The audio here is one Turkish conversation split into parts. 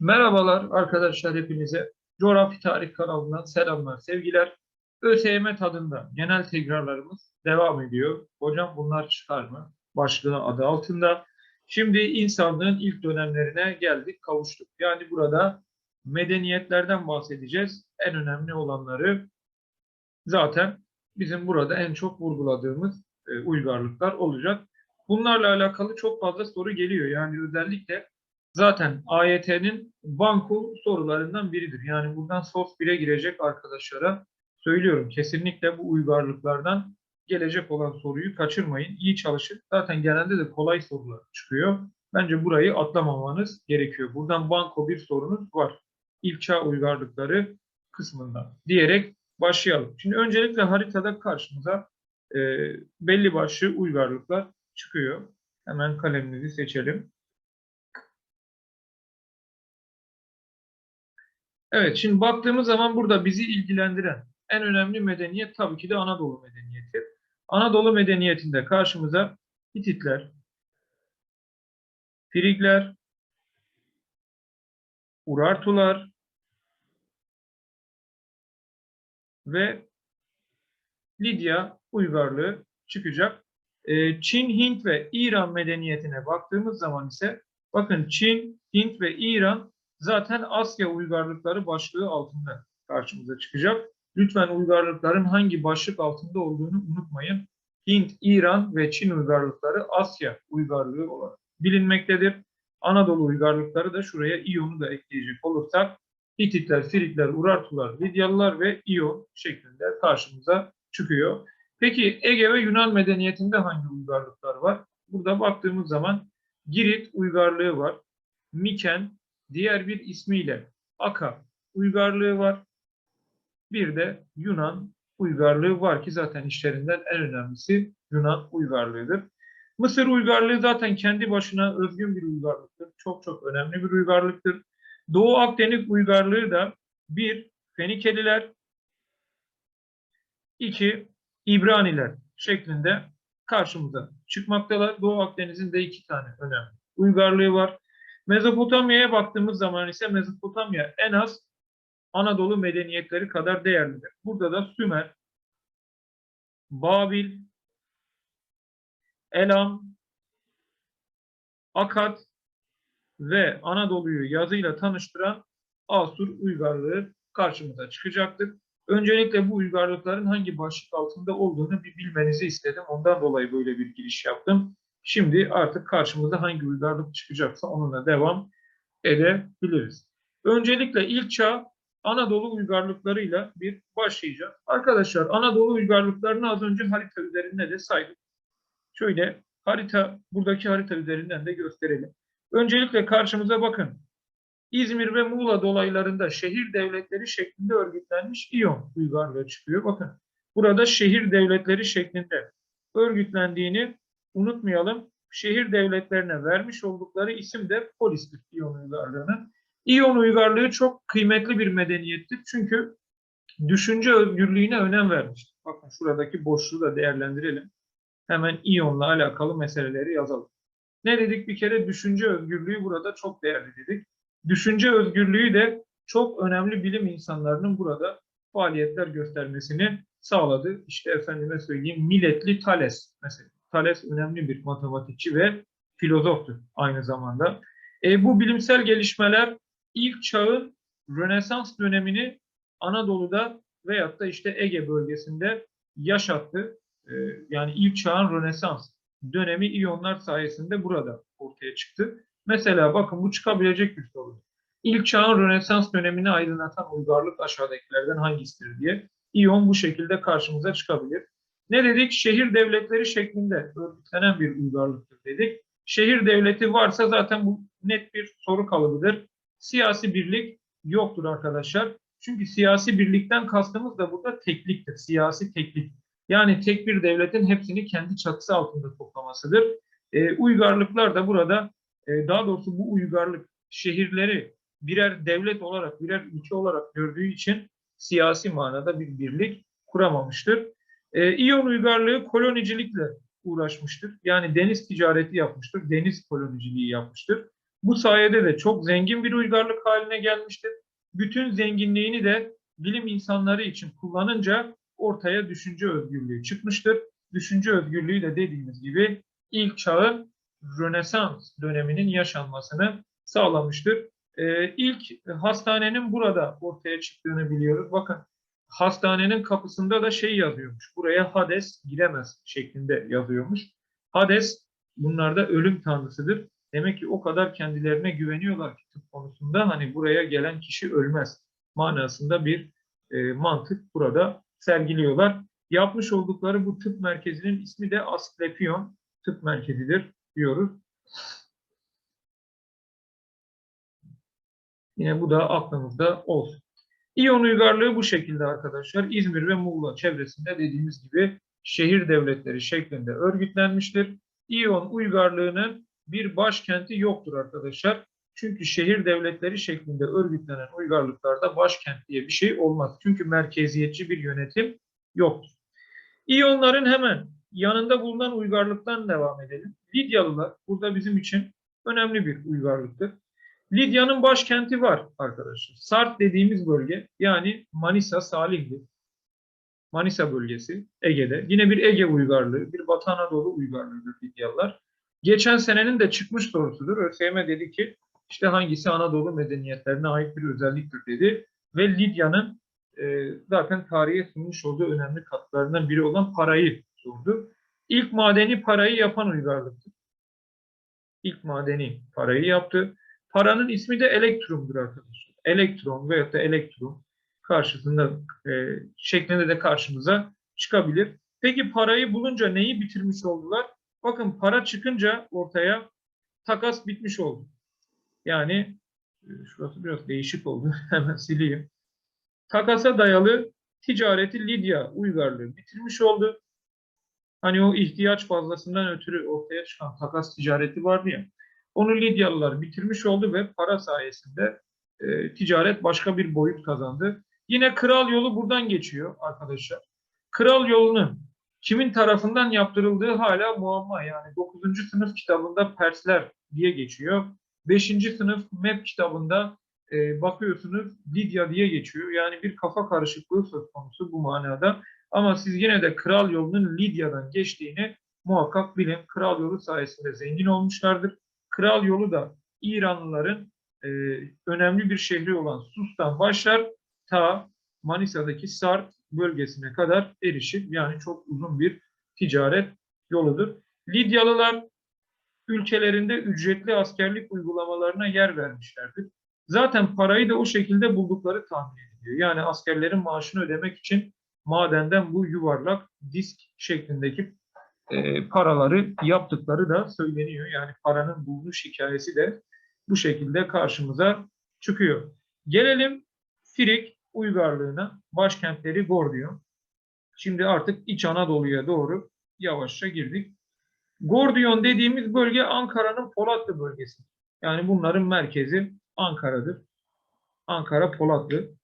Merhabalar arkadaşlar hepinize. Coğrafi Tarih kanalından selamlar, sevgiler. ÖSYM tadında genel tekrarlarımız devam ediyor. Hocam bunlar çıkar mı? Başlığı adı altında. Şimdi insanlığın ilk dönemlerine geldik, kavuştuk. Yani burada medeniyetlerden bahsedeceğiz. En önemli olanları zaten bizim burada en çok vurguladığımız e, uygarlıklar olacak. Bunlarla alakalı çok fazla soru geliyor. Yani özellikle zaten AYT'nin banko sorularından biridir. Yani buradan sos 1'e girecek arkadaşlara söylüyorum. Kesinlikle bu uygarlıklardan gelecek olan soruyu kaçırmayın. İyi çalışın. Zaten genelde de kolay sorular çıkıyor. Bence burayı atlamamanız gerekiyor. Buradan banko bir sorunuz var. İlk çağ uygarlıkları kısmında diyerek başlayalım. Şimdi öncelikle haritada karşımıza e, belli başlı uygarlıklar çıkıyor. Hemen kalemimizi seçelim. Evet, şimdi baktığımız zaman burada bizi ilgilendiren en önemli medeniyet tabii ki de Anadolu medeniyeti. Anadolu medeniyetinde karşımıza Hititler, Frigler, Urartular ve Lidya uygarlığı çıkacak. Ee, Çin, Hint ve İran medeniyetine baktığımız zaman ise bakın Çin, Hint ve İran zaten Asya uygarlıkları başlığı altında karşımıza çıkacak. Lütfen uygarlıkların hangi başlık altında olduğunu unutmayın. Hint, İran ve Çin uygarlıkları Asya uygarlığı olarak bilinmektedir. Anadolu uygarlıkları da şuraya İyon'u da ekleyecek olursak Hititler, Frigler, Urartular, Lidyalılar ve İyon şeklinde karşımıza çıkıyor. Peki Ege ve Yunan medeniyetinde hangi uygarlıklar var? Burada baktığımız zaman Girit uygarlığı var. Miken, diğer bir ismiyle Aka uygarlığı var. Bir de Yunan uygarlığı var ki zaten işlerinden en önemlisi Yunan uygarlığıdır. Mısır uygarlığı zaten kendi başına özgün bir uygarlıktır. Çok çok önemli bir uygarlıktır. Doğu Akdeniz uygarlığı da bir Fenikeliler, iki İbraniler şeklinde karşımıza çıkmaktalar. Doğu Akdeniz'in de iki tane önemli uygarlığı var. Mezopotamya'ya baktığımız zaman ise Mezopotamya en az Anadolu medeniyetleri kadar değerlidir. Burada da Sümer, Babil, Elam, Akkad ve Anadolu'yu yazıyla tanıştıran Asur uygarlığı karşımıza çıkacaktır. Öncelikle bu uygarlıkların hangi başlık altında olduğunu bir bilmenizi istedim. Ondan dolayı böyle bir giriş yaptım. Şimdi artık karşımıza hangi uygarlık çıkacaksa onunla devam edebiliriz. Öncelikle ilk çağ Anadolu uygarlıklarıyla bir başlayacağız. Arkadaşlar Anadolu uygarlıklarını az önce harita üzerinde de saydık. Şöyle harita, buradaki harita üzerinden de gösterelim. Öncelikle karşımıza bakın. İzmir ve Muğla dolaylarında şehir devletleri şeklinde örgütlenmiş İyon uygarlığı çıkıyor. Bakın burada şehir devletleri şeklinde örgütlendiğini unutmayalım. Şehir devletlerine vermiş oldukları isim de polistir İyon uygarlığının. İyon uygarlığı çok kıymetli bir medeniyettir. Çünkü düşünce özgürlüğüne önem vermiştir. Bakın şuradaki boşluğu da değerlendirelim. Hemen İyon'la alakalı meseleleri yazalım. Ne dedik bir kere? Düşünce özgürlüğü burada çok değerli dedik. Düşünce özgürlüğü de çok önemli bilim insanlarının burada faaliyetler göstermesini sağladı. İşte efendime söyleyeyim milletli Thales mesela. Thales önemli bir matematikçi ve filozoftur aynı zamanda. E, bu bilimsel gelişmeler ilk çağın Rönesans dönemini Anadolu'da veyahut da işte Ege bölgesinde yaşattı. E, yani ilk çağın Rönesans dönemi İyonlar sayesinde burada ortaya çıktı. Mesela bakın bu çıkabilecek bir soru. İlk çağın Rönesans dönemini aydınlatan uygarlık aşağıdakilerden hangisidir diye. İyon bu şekilde karşımıza çıkabilir. Ne dedik? Şehir devletleri şeklinde örgütlenen bir uygarlıktır dedik. Şehir devleti varsa zaten bu net bir soru kalıbıdır. Siyasi birlik yoktur arkadaşlar. Çünkü siyasi birlikten kastımız da burada tekliktir. Siyasi teklik. Yani tek bir devletin hepsini kendi çatısı altında toplamasıdır. E, uygarlıklar da burada e, daha doğrusu bu uygarlık şehirleri birer devlet olarak, birer ülke olarak gördüğü için siyasi manada bir birlik kuramamıştır. E, İyon uygarlığı kolonicilikle uğraşmıştır. Yani deniz ticareti yapmıştır, deniz koloniciliği yapmıştır. Bu sayede de çok zengin bir uygarlık haline gelmiştir. Bütün zenginliğini de bilim insanları için kullanınca ortaya düşünce özgürlüğü çıkmıştır. Düşünce özgürlüğü de dediğimiz gibi ilk çağın Rönesans döneminin yaşanmasını sağlamıştır. Ee, ilk hastanenin burada ortaya çıktığını biliyoruz. Bakın hastanenin kapısında da şey yazıyormuş. Buraya Hades giremez şeklinde yazıyormuş. Hades bunlarda ölüm tanrısıdır. Demek ki o kadar kendilerine güveniyorlar ki tıp konusunda hani buraya gelen kişi ölmez manasında bir e, mantık burada sergiliyorlar. Yapmış oldukları bu tıp merkezinin ismi de Asklepion Tıp Merkezidir diyoruz. Yine bu da aklımızda olsun. İyon uygarlığı bu şekilde arkadaşlar. İzmir ve Muğla çevresinde dediğimiz gibi şehir devletleri şeklinde örgütlenmiştir. İyon uygarlığının bir başkenti yoktur arkadaşlar. Çünkü şehir devletleri şeklinde örgütlenen uygarlıklarda başkent diye bir şey olmaz. Çünkü merkeziyetçi bir yönetim yoktur. İyonların hemen yanında bulunan uygarlıktan devam edelim. Lidyalılar burada bizim için önemli bir uygarlıktır. Lidya'nın başkenti var arkadaşlar. Sart dediğimiz bölge yani Manisa Salihli. Manisa bölgesi Ege'de. Yine bir Ege uygarlığı, bir Batı Anadolu uygarlığıdır Lidyalılar. Geçen senenin de çıkmış sorusudur. ÖSYM dedi ki işte hangisi Anadolu medeniyetlerine ait bir özelliktir dedi. Ve Lidya'nın e, zaten tarihe sunmuş olduğu önemli katkılarından biri olan parayı sordu. İlk madeni parayı yapan uygarlıktır. İlk madeni parayı yaptı. Paranın ismi de elektrumdur arkadaşlar. Elektron veyahut da elektrum karşısında e, şeklinde de karşımıza çıkabilir. Peki parayı bulunca neyi bitirmiş oldular? Bakın para çıkınca ortaya takas bitmiş oldu. Yani e, şurası biraz değişik oldu. Hemen sileyim. Takasa dayalı ticareti Lidya uygarlığı bitirmiş oldu. Hani o ihtiyaç fazlasından ötürü ortaya çıkan takas ticareti vardı ya. Onu Lidyalılar bitirmiş oldu ve para sayesinde e, ticaret başka bir boyut kazandı. Yine kral yolu buradan geçiyor arkadaşlar. Kral yolunun kimin tarafından yaptırıldığı hala muamma. Yani 9. sınıf kitabında Persler diye geçiyor. 5. sınıf MEP kitabında e, bakıyorsunuz Lidya diye geçiyor. Yani bir kafa karışıklığı söz konusu bu manada. Ama siz yine de kral yolunun Lidya'dan geçtiğini muhakkak bilin. Kral yolu sayesinde zengin olmuşlardır. Kral yolu da İranlıların e, önemli bir şehri olan Sus'tan başlar ta Manisa'daki Sart bölgesine kadar erişir. Yani çok uzun bir ticaret yoludur. Lidyalılar ülkelerinde ücretli askerlik uygulamalarına yer vermişlerdir. Zaten parayı da o şekilde buldukları tahmin ediliyor. Yani askerlerin maaşını ödemek için madenden bu yuvarlak disk şeklindeki e, paraları yaptıkları da söyleniyor. Yani paranın bulunuş hikayesi de bu şekilde karşımıza çıkıyor. Gelelim Firik uygarlığına. Başkentleri Gordiyon. Şimdi artık İç Anadolu'ya doğru yavaşça girdik. Gordiyon dediğimiz bölge Ankara'nın Polatlı bölgesi. Yani bunların merkezi Ankara'dır. Ankara Polatlı.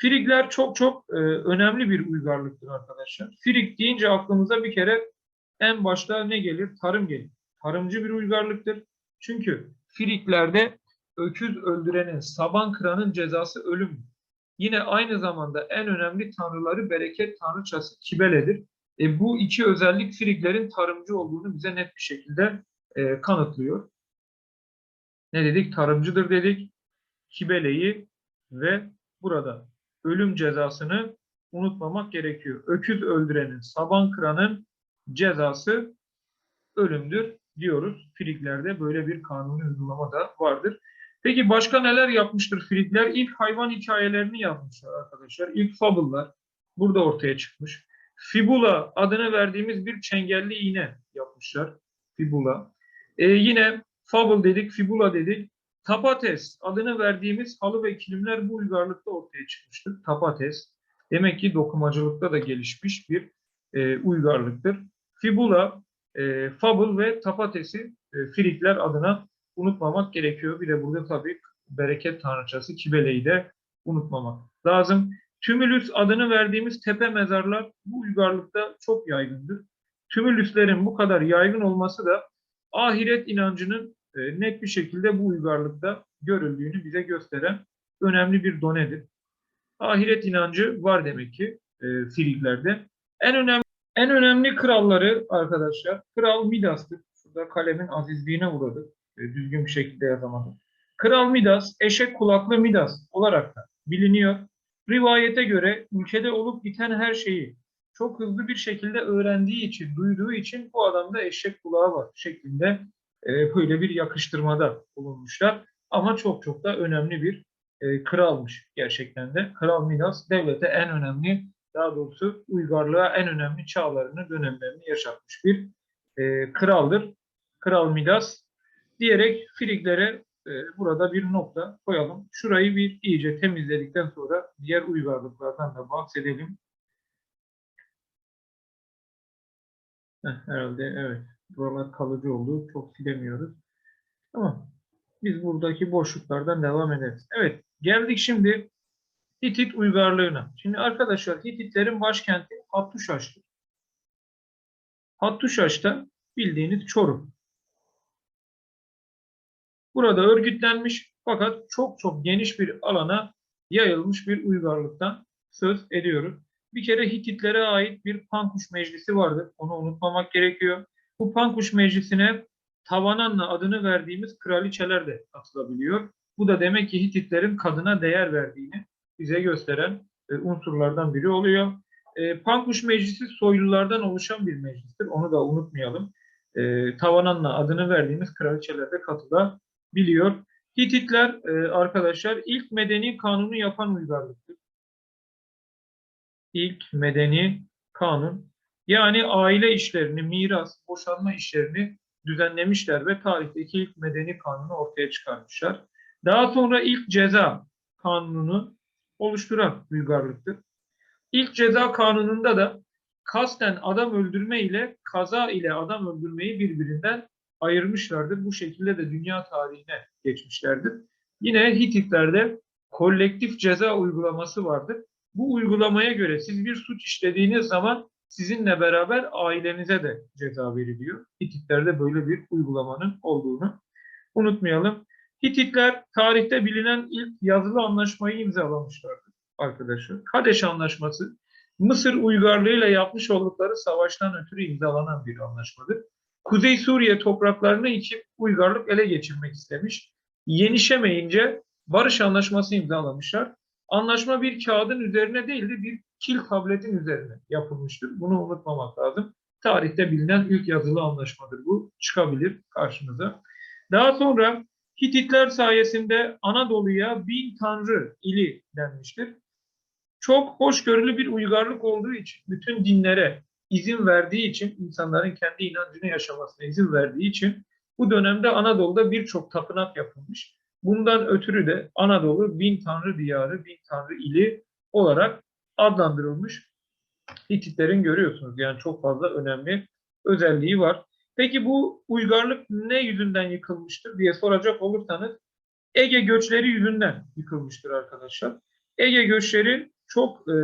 Frigler çok çok e, önemli bir uygarlıktır arkadaşlar. Frig deyince aklımıza bir kere en başta ne gelir? Tarım gelir. Tarımcı bir uygarlıktır. Çünkü Friglerde öküz öldürenin, saban kıranın cezası ölüm. Yine aynı zamanda en önemli tanrıları bereket tanrıçası Kibele'dir. E, bu iki özellik Friglerin tarımcı olduğunu bize net bir şekilde e, kanıtlıyor. Ne dedik? Tarımcıdır dedik. Kibele'yi ve burada ölüm cezasını unutmamak gerekiyor. Öküz öldürenin, saban kıranın cezası ölümdür diyoruz. Friglerde böyle bir kanuni uygulama da vardır. Peki başka neler yapmıştır Frigler? İlk hayvan hikayelerini yazmışlar arkadaşlar. İlk fable'lar burada ortaya çıkmış. Fibula adını verdiğimiz bir çengelli iğne yapmışlar. Fibula. Ee, yine fable dedik, fibula dedik. Tapates adını verdiğimiz halı ve kilimler bu uygarlıkta ortaya çıkmıştır. Tapates. Demek ki dokumacılıkta da gelişmiş bir e, uygarlıktır. Fibula, e, fable ve tapatesi e, Frigler adına unutmamak gerekiyor. Bir de burada tabii bereket tanrıçası Kibele'yi de unutmamak lazım. Tümülüs adını verdiğimiz tepe mezarlar bu uygarlıkta çok yaygındır. Tümülüslerin bu kadar yaygın olması da ahiret inancının e, net bir şekilde bu uygarlıkta görüldüğünü bize gösteren önemli bir donedir. Ahiret inancı var demek ki e, Friglerde. En önemli en önemli kralları arkadaşlar Kral Midas'tır. Şurada kalemin azizliğine uğradı. E, düzgün bir şekilde yazamadım. Kral Midas, eşek kulaklı Midas olarak da biliniyor. Rivayete göre ülkede olup biten her şeyi çok hızlı bir şekilde öğrendiği için, duyduğu için bu adamda eşek kulağı var şeklinde e, böyle bir yakıştırmada bulunmuşlar. Ama çok çok da önemli bir e, kralmış gerçekten de. Kral Midas devlete en önemli, daha doğrusu uygarlığa en önemli çağlarını, dönemlerini yaşatmış bir e, kraldır. Kral Midas diyerek Friglere e, burada bir nokta koyalım. Şurayı bir iyice temizledikten sonra diğer uygarlıklardan da bahsedelim. Heh, herhalde evet. Buralar kalıcı oldu. Çok silemiyoruz. Tamam. Biz buradaki boşluklardan devam ederiz. Evet. Geldik şimdi Hitit uygarlığına. Şimdi arkadaşlar Hititlerin başkenti Hattuşaş'tır. Hattuşaş'ta bildiğiniz Çorum. Burada örgütlenmiş fakat çok çok geniş bir alana yayılmış bir uygarlıktan söz ediyoruz. Bir kere Hititlere ait bir Pankuş Meclisi vardır. Onu unutmamak gerekiyor. Bu Pankuş Meclisi'ne Tavananna adını verdiğimiz kraliçeler de katılabiliyor. Bu da demek ki Hititlerin kadına değer verdiğini bize gösteren e, unsurlardan biri oluyor. E, Pankuş Meclisi soylulardan oluşan bir meclistir. Onu da unutmayalım. E, Tavananna adını verdiğimiz kraliçeler de katılabiliyor. Hititler e, arkadaşlar ilk medeni kanunu yapan uygarlıktır. İlk medeni kanun yani aile işlerini, miras, boşanma işlerini düzenlemişler ve tarihteki ilk medeni kanunu ortaya çıkarmışlar. Daha sonra ilk ceza kanununu oluşturan uygarlıktır. İlk ceza kanununda da kasten adam öldürme ile kaza ile adam öldürmeyi birbirinden ayırmışlardır. Bu şekilde de dünya tarihine geçmişlerdir. Yine Hititlerde kolektif ceza uygulaması vardır. Bu uygulamaya göre siz bir suç işlediğiniz zaman sizinle beraber ailenize de ceza veriliyor. Hititlerde böyle bir uygulamanın olduğunu unutmayalım. Hititler tarihte bilinen ilk yazılı anlaşmayı imzalamışlardır arkadaşlar. Kadeş Anlaşması Mısır uygarlığıyla yapmış oldukları savaştan ötürü imzalanan bir anlaşmadır. Kuzey Suriye topraklarını içip uygarlık ele geçirmek istemiş. Yenişemeyince barış anlaşması imzalamışlar. Anlaşma bir kağıdın üzerine değil de bir kil tabletin üzerine yapılmıştır. Bunu unutmamak lazım. Tarihte bilinen ilk yazılı anlaşmadır bu. Çıkabilir karşınıza. Daha sonra Hititler sayesinde Anadolu'ya bin tanrı ili denmiştir. Çok hoşgörülü bir uygarlık olduğu için, bütün dinlere izin verdiği için, insanların kendi inancını yaşamasına izin verdiği için bu dönemde Anadolu'da birçok tapınak yapılmış. Bundan ötürü de Anadolu bin tanrı diyarı, bin tanrı ili olarak adlandırılmış. Hititlerin görüyorsunuz yani çok fazla önemli özelliği var. Peki bu uygarlık ne yüzünden yıkılmıştır diye soracak olursanız Ege göçleri yüzünden yıkılmıştır arkadaşlar. Ege göçleri çok e,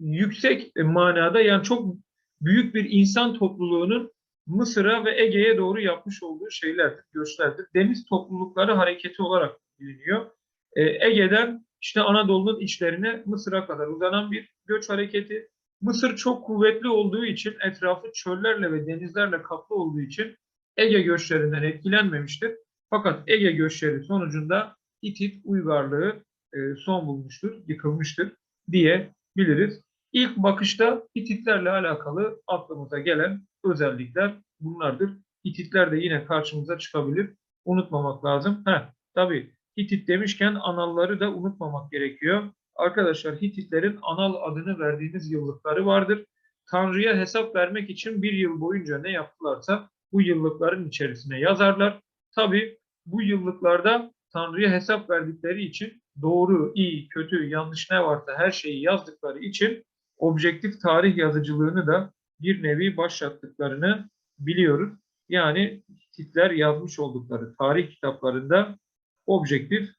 yüksek manada yani çok büyük bir insan topluluğunun Mısır'a ve Ege'ye doğru yapmış olduğu şeylerdir, göçlerdir. Deniz toplulukları hareketi olarak biliniyor. E, Ege'den işte Anadolu'nun içlerine Mısır'a kadar uzanan bir göç hareketi. Mısır çok kuvvetli olduğu için etrafı çöllerle ve denizlerle kaplı olduğu için Ege göçlerinden etkilenmemiştir. Fakat Ege göçleri sonucunda Hitit uygarlığı e, son bulmuştur, yıkılmıştır diyebiliriz. İlk bakışta Hititlerle alakalı aklımıza gelen özellikler bunlardır. Hititler de yine karşımıza çıkabilir. Unutmamak lazım. Heh, tabii Hitit demişken analları da unutmamak gerekiyor. Arkadaşlar Hititlerin anal adını verdiğimiz yıllıkları vardır. Tanrı'ya hesap vermek için bir yıl boyunca ne yaptılarsa bu yıllıkların içerisine yazarlar. Tabi bu yıllıklarda Tanrı'ya hesap verdikleri için doğru, iyi, kötü, yanlış ne varsa her şeyi yazdıkları için objektif tarih yazıcılığını da bir nevi başlattıklarını biliyoruz. Yani Hititler yazmış oldukları tarih kitaplarında objektif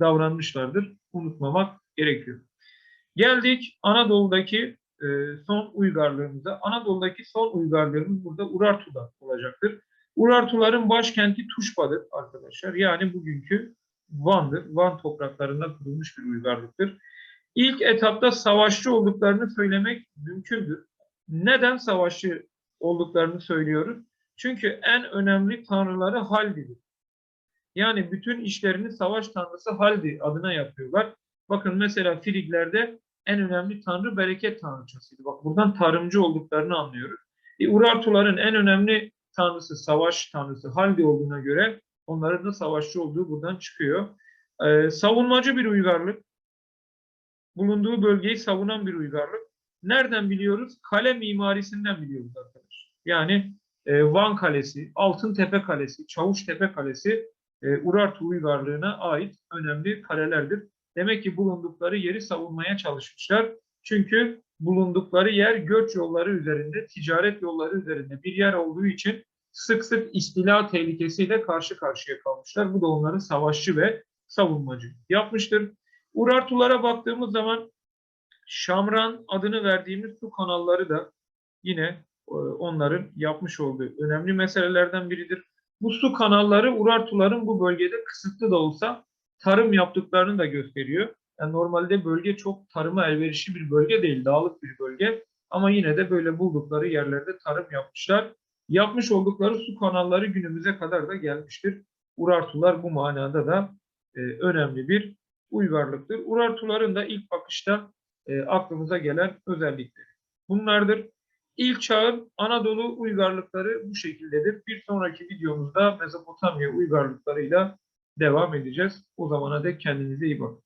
davranmışlardır. Unutmamak gerekiyor. Geldik Anadolu'daki e, son uygarlığımıza. Anadolu'daki son uygarlığımız burada Urartu'da olacaktır. Urartuların başkenti Tuşba'dır arkadaşlar. Yani bugünkü Van'dır. Van topraklarında kurulmuş bir uygarlıktır. İlk etapta savaşçı olduklarını söylemek mümkündür. Neden savaşçı olduklarını söylüyoruz? Çünkü en önemli tanrıları Haldi'dir. Yani bütün işlerini savaş tanrısı Haldi adına yapıyorlar. Bakın mesela Friglerde en önemli tanrı bereket tanrıçasıydı. Bak buradan tarımcı olduklarını anlıyoruz. E, Urartuların en önemli tanrısı savaş tanrısı Haldi olduğuna göre onların da savaşçı olduğu buradan çıkıyor. Ee, savunmacı bir uygarlık. Bulunduğu bölgeyi savunan bir uygarlık. Nereden biliyoruz? Kale mimarisinden biliyoruz arkadaşlar. Yani e, Van Kalesi, Altıntepe Kalesi, Çavuştepe Kalesi e, Urartu uygarlığına ait önemli kalelerdir. Demek ki bulundukları yeri savunmaya çalışmışlar. Çünkü bulundukları yer göç yolları üzerinde, ticaret yolları üzerinde bir yer olduğu için sık sık istila tehlikesiyle karşı karşıya kalmışlar. Bu da onları savaşçı ve savunmacı yapmıştır. Urartulara baktığımız zaman Şamran adını verdiğimiz su kanalları da yine e, onların yapmış olduğu önemli meselelerden biridir. Bu su kanalları Urartuların bu bölgede kısıtlı da olsa tarım yaptıklarını da gösteriyor. Yani normalde bölge çok tarıma elverişli bir bölge değil, dağlık bir bölge. Ama yine de böyle buldukları yerlerde tarım yapmışlar. Yapmış oldukları su kanalları günümüze kadar da gelmiştir. Urartular bu manada da e, önemli bir uygarlıktır. Urartuların da ilk bakışta e, aklımıza gelen özellikleri bunlardır. İlk çağın Anadolu uygarlıkları bu şekildedir. Bir sonraki videomuzda Mezopotamya uygarlıklarıyla devam edeceğiz. O zamana dek kendinize iyi bakın.